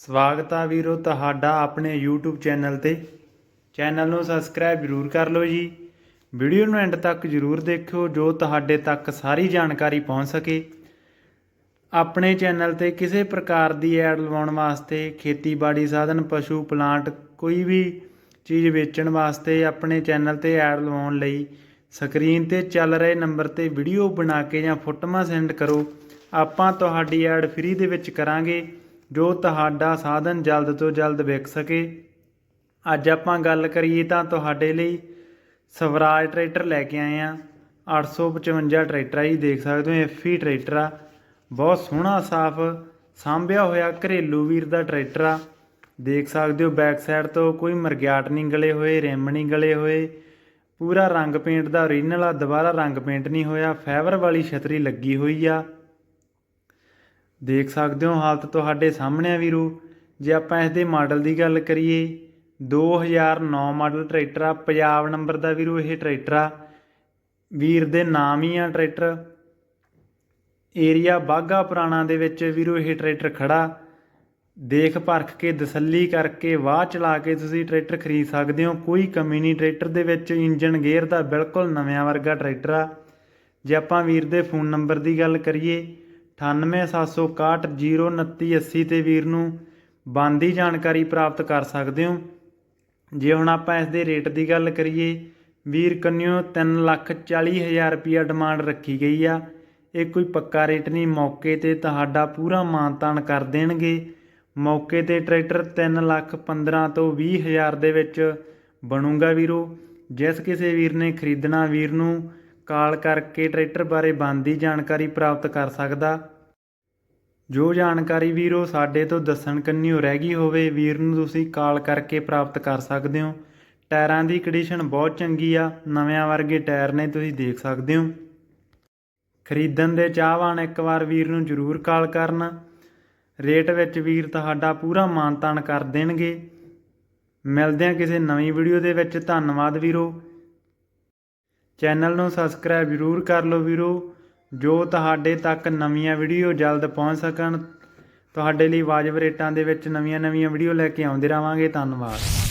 ਸਵਾਗਤ ਆ ਵੀਰੋ ਤੁਹਾਡਾ ਆਪਣੇ YouTube ਚੈਨਲ ਤੇ। ਚੈਨਲ ਨੂੰ ਸਬਸਕ੍ਰਾਈਬ ਜ਼ਰੂਰ ਕਰ ਲਓ ਜੀ। ਵੀਡੀਓ ਨੂੰ ਐਂਡ ਤੱਕ ਜ਼ਰੂਰ ਦੇਖਿਓ ਜੋ ਤੁਹਾਡੇ ਤੱਕ ਸਾਰੀ ਜਾਣਕਾਰੀ ਪਹੁੰਚ ਸਕੇ। ਆਪਣੇ ਚੈਨਲ ਤੇ ਕਿਸੇ ਪ੍ਰਕਾਰ ਦੀ ਐਡ ਲਵਾਉਣ ਵਾਸਤੇ, ਖੇਤੀਬਾੜੀ ਸਾਧਨ, ਪਸ਼ੂ, ਪਲਾਂਟ, ਕੋਈ ਵੀ ਚੀਜ਼ ਵੇਚਣ ਵਾਸਤੇ ਆਪਣੇ ਚੈਨਲ ਤੇ ਐਡ ਲਵਾਉਣ ਲਈ ਸਕਰੀਨ ਤੇ ਚੱਲ ਰਹੇ ਨੰਬਰ ਤੇ ਵੀਡੀਓ ਬਣਾ ਕੇ ਜਾਂ ਫੋਟੋਆਂ ਸੈਂਡ ਕਰੋ। ਆਪਾਂ ਤੁਹਾਡੀ ਐਡ ਫ੍ਰੀ ਦੇ ਵਿੱਚ ਕਰਾਂਗੇ। ਜੋ ਤੁਹਾਡਾ ਸਾਧਨ ਜਲਦ ਤੋਂ ਜਲਦ ਵਿਕ ਸਕੇ। ਅੱਜ ਆਪਾਂ ਗੱਲ ਕਰੀਏ ਤਾਂ ਤੁਹਾਡੇ ਲਈ ਸਵਰਾਜ ਟਰੈਕਟਰ ਲੈ ਕੇ ਆਏ ਆ 855 ਟਰੈਕਟਰ ਆ ਜੀ, ਦੇਖ ਸਕਦੇ ਹੋ ਐਫੀ ਟਰੈਕਟਰ ਆ। ਬਹੁਤ ਸੋਹਣਾ, ਸਾਫ਼, ਸਾਂਭਿਆ ਹੋਇਆ ਘਰੇਲੂ ਵੀਰ ਦਾ ਟਰੈਕਟਰ ਆ। ਦੇਖ ਸਕਦੇ ਹੋ ਬੈਕ ਸਾਈਡ ਤੋਂ ਕੋਈ ਮਰਗਿਆਟ ਨਹੀਂ ਗਲੇ ਹੋਏ, ਰਿਮ ਨਹੀਂ ਗਲੇ ਹੋਏ। ਪੂਰਾ ਰੰਗ ਪੇਂਟ ਦਾ ਓਰੀਜਨਲ ਆ, ਦੁਬਾਰਾ ਰੰਗ ਪੇਂਟ ਨਹੀਂ ਹੋਇਆ। ਫਾਈਬਰ ਵਾਲੀ ਛਤਰੀ ਲੱਗੀ ਹੋਈ ਆ। ਦੇਖ ਸਕਦੇ ਹੋ ਹਾਲਤ ਤੁਹਾਡੇ ਸਾਹਮਣੇ ਆ ਵੀਰੋ। ਜੇ ਆਪਾਂ ਇਸ ਦੇ ਮਾਡਲ ਦੀ ਗੱਲ ਕਰੀਏ 2009 ਮਾਡਲ ਟਰੈਕਟਰ ਆ, ਪੰਜਾਬ ਨੰਬਰ ਦਾ ਵੀਰੋ ਇਹ ਟਰੈਕਟਰ ਆ। ਵੀਰ ਦੇ ਨਾਮ ਹੀ ਆ ਟਰੈਕਟਰ। ਏਰੀਆ ਬਾਗਾ ਪੁਰਾਣਾ ਦੇ ਵਿੱਚ ਵੀਰੋ ਇਹ ਟਰੈਕਟਰ ਖੜਾ। ਦੇਖ ਪਰਖ ਕੇ, ਤਸੱਲੀ ਕਰਕੇ, ਵਾਹ ਚਲਾ ਕੇ ਤੁਸੀਂ ਟਰੈਕਟਰ ਖਰੀਦ ਸਕਦੇ ਹੋ। ਕੋਈ ਕਮੀ ਨਹੀਂ, ਟਰੈਕਟਰ ਦੇ ਵਿੱਚ ਇੰਜਨ ਗੇਅਰ ਦਾ ਬਿਲਕੁਲ ਨਵਿਆਂ ਵਰਗਾ ਟਰੈਕਟਰ ਆ। ਜੇ ਆਪਾਂ ਵੀਰ ਦੇ ਫੋਨ ਨੰਬਰ ਦੀ ਗੱਲ ਕਰੀਏ 9876102980 ਤੇ ਵੀਰ ਨੂੰ ਬੰਦੀ ਜਾਣਕਾਰੀ ਪ੍ਰਾਪਤ ਕਰ ਸਕਦੇ ਹੋ ਜੇ ਹੁਣ ਆਪਾਂ ਇਸ ਦੇ ਰੇਟ ਦੀ ਗੱਲ ਕਰੀਏ ਵੀਰ ਕੰਨਿਓ 340000 ਰੁਪਿਆ ਡਿਮਾਂਡ ਰੱਖੀ ਗਈ ਆ ਇਹ ਕੋਈ ਪੱਕਾ ਰੇਟ ਨਹੀਂ ਮੌਕੇ ਤੇ ਤੁਹਾਡਾ ਪੂਰਾ ਮਾਨਤਾਨ ਕਰ ਦੇਣਗੇ ਮੌਕੇ ਤੇ ਟਰੈਕਟਰ 3 ਲੱਖ 15 ਤੋਂ 20 ਹਜ਼ਾਰ ਦੇ ਵਿੱਚ ਬਣੂਗਾ ਵੀਰੋ ਜਿਸ ਕਿਸੇ ਵੀਰ ਨੇ ਖਰੀਦਣਾ ਵੀਰ ਨੂੰ ਕਾਲ ਕਰਕੇ ਟਰੈਕਟਰ ਬਾਰੇ ਬੰਦੀ ਜਾਣਕਾਰੀ ਪ੍ਰਾਪਤ ਕਰ ਸਕਦਾ। ਜੋ ਜਾਣਕਾਰੀ ਵੀਰੋ ਸਾਡੇ ਤੋਂ ਦੱਸਣ ਕੰਨਿਓ ਰਹਿ ਗਈ ਹੋਵੇ, ਵੀਰ ਨੂੰ ਤੁਸੀਂ ਕਾਲ ਕਰਕੇ ਪ੍ਰਾਪਤ ਕਰ ਸਕਦੇ ਹੋ। ਟਾਇਰਾਂ ਦੀ ਕੰਡੀਸ਼ਨ ਬਹੁਤ ਚੰਗੀ ਆ, ਨਵਿਆਂ ਵਰਗੇ ਟਾਇਰ ਨੇ ਤੁਸੀਂ ਦੇਖ ਸਕਦੇ ਹੋ। ਖਰੀਦਣ ਦੇ ਚਾਹਵਾਨ ਇੱਕ ਵਾਰ ਵੀਰ ਨੂੰ ਜ਼ਰੂਰ ਕਾਲ ਕਰਨ। ਰੇਟ ਵਿੱਚ ਵੀਰ ਤੁਹਾਡਾ ਪੂਰਾ ਮਾਨਤਾਨ ਕਰ ਦੇਣਗੇ। ਮਿਲਦੇ ਹਾਂ ਕਿਸੇ ਨਵੀਂ ਵੀਡੀਓ ਦੇ ਵਿੱਚ। ਧੰਨਵਾਦ ਵੀਰੋ। ਚੈਨਲ ਨੂੰ ਸਬਸਕ੍ਰਾਈਬ ਜ਼ਰੂਰ ਕਰ ਲਓ ਵੀਰੋ, ਜੋ ਤੁਹਾਡੇ ਤੱਕ ਨਵੀਆਂ ਵੀਡੀਓ ਜਲਦ ਪਹੁੰਚ ਸਕਣ। ਤੁਹਾਡੇ ਲਈ ਵਾਜਬ ਰੇਟਾਂ ਦੇ ਵਿੱਚ ਨਵੀਆਂ-ਨਵੀਆਂ ਵੀਡੀਓ ਲੈ ਕੇ ਆਉਂਦੇ ਰਹਾਂਗੇ। ਧੰਨਵਾਦ।